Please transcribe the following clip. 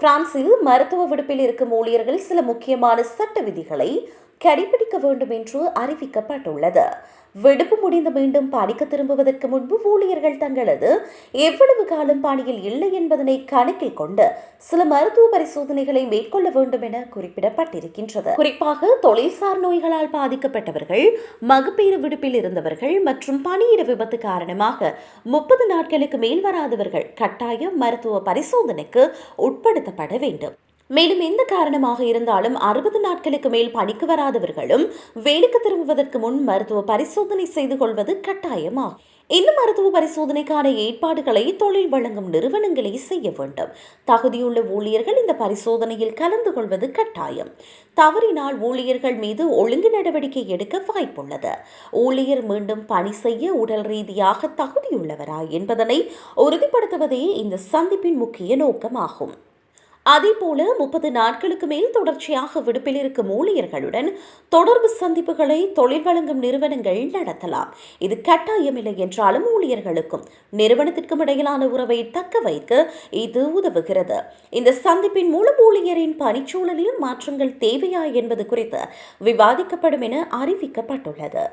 பிரான்சில் மருத்துவ விடுப்பில் இருக்கும் ஊழியர்கள் சில முக்கியமான சட்ட விதிகளை கடைபிடிக்க வேண்டும் என்று அறிவிக்கப்பட்டுள்ளது. விடுப்பு முடிந்து மீண்டும் பணிக்கு திரும்புவதற்கு முன்பு ஊழியர்கள் தங்களது எவ்வளவு காலம் பணியில் இல்லை என்பதனை கணக்கில் கொண்டு சில மருத்துவ பரிசோதனைகளை மேற்கொள்ள வேண்டும் என குறிப்பிடப்பட்டிருக்கின்றது. குறிப்பாக தொழில்சார் நோய்களால் பாதிக்கப்பட்டவர்கள் மகப்பேறு விடுப்பில் இருந்தவர்கள் மற்றும் பணியிட விபத்து காரணமாக முப்பது நாட்களுக்கு மேல் வராதவர்கள் கட்டாயம் மருத்துவ பரிசோதனைக்கு உட்படுத்தப்பட வேண்டும். மேலும் எந்த காரணமாக இருந்தாலும் அறுபது நாட்களுக்கு மேல் பணிக்கு வராதவர்களும் வேலைக்கு திரும்புவதற்கு முன் மருத்துவ பரிசோதனை செய்து கொள்வது கட்டாயமாகும். இந்த மருத்துவ பரிசோதனைக்கான ஏற்பாடுகளை தொழில் வழங்கும் நிறுவனங்களே செய்ய வேண்டும். தகுதியுள்ள ஊழியர்கள் இந்த பரிசோதனையில் கலந்து கொள்வது கட்டாயம். தவறினால் ஊழியர்கள் மீது ஒழுங்கு நடவடிக்கை எடுக்க வாய்ப்புள்ளது. ஊழியர் மீண்டும் பணி செய்ய உடல் ரீதியாக தகுதியுள்ளவரா என்பதனை உறுதிப்படுத்துவதே இந்த சந்திப்பின் முக்கிய நோக்கமாகும். அதேபோல முப்பது நாட்களுக்கு மேல் தொடர்ச்சியாக விடுப்பில் இருக்கும் ஊழியர்களுடன் தொடர்பு சந்திப்புகளை தொழில் வழங்கும் நிறுவனங்கள் நடத்தலாம். இது கட்டாயமில்லை என்றாலும் ஊழியர்களுக்கும் நிறுவனத்திற்கும் இடையிலான உறவை தக்க வைக்க இது உதவுகிறது. இந்த சந்திப்பின் மூலம் ஊழியரின் பணிச்சூழலில் மாற்றங்கள் தேவையா என்பது குறித்து விவாதிக்கப்படும் என அறிவிக்கப்பட்டுள்ளது.